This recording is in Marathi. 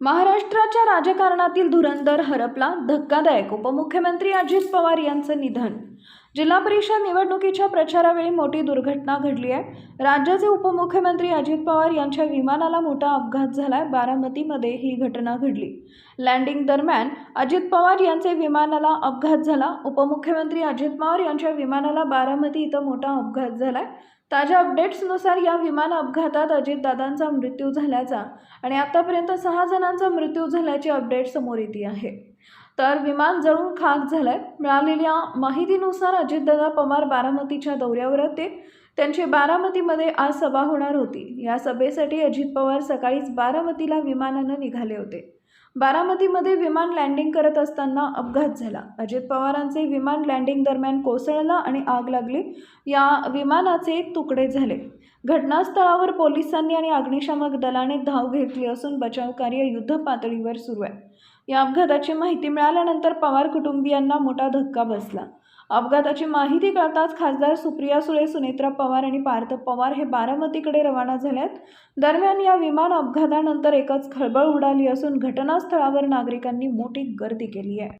महाराष्ट्राच्या राजकारणातील धुरंदर हरपला धक्कादायक. उपमुख्यमंत्री अजित पवार यांचं निधन जिल्हा परिषद निवडणुकीच्या प्रचारावेळी मोठी दुर्घटना घडली आहे. राज्याचे उपमुख्यमंत्री अजित पवार यांच्या विमानाला मोठा अपघात झालाय. बारामतीमध्ये ही घटना घडली. लँडिंग दरम्यान अजित पवार यांचे विमानाला अपघात झाला. उपमुख्यमंत्री अजित पवार यांच्या विमानाला बारामती इथं मोठा अपघात झालाय. ताज्या अपडेट्सनुसार या विमान अपघातात अजितदादांचा मृत्यू झाल्याचा आणि आतापर्यंत सहा जणांचा मृत्यू झाल्याची अपडेट समोर येते आहे. तर विमान जळून खाक झालं आहे मिळालेल्या माहितीनुसार अजितदादा पवार बारामतीच्या दौऱ्यावर होते. त्यांची बारामतीमध्ये आज सभा होणार होती. या सभेसाठी अजित पवार सकाळीच बारामतीला विमानानं निघाले होते. बारामतीमध्ये विमान लँडिंग करत असताना अपघात झाला. अजित पवारांचे विमान लँडिंग दरम्यान कोसळलं आणि आग लागली. या विमानाचे तुकडे झाले. घटनास्थळावर पोलिसांनी आणि अग्निशामक दलाने धाव घेतली असून बचाव कार्य युद्ध पातळीवर सुरू आहे. या अपघाताची माहिती मिळाल्यानंतर पवार कुटुंबियांना मोठा धक्का बसला. अपघाताची माहिती कळताच खासदार सुप्रिया सुळे सुनेत्रा पवार आणि पार्थ पवार हे बारामतीकडे रवाना झाल्यात. दरम्यान या विमान अपघातानंतर एकच खळबळ उडाली असून घटनास्थळावर नागरिकांनी मोठी गर्दी केली आहे.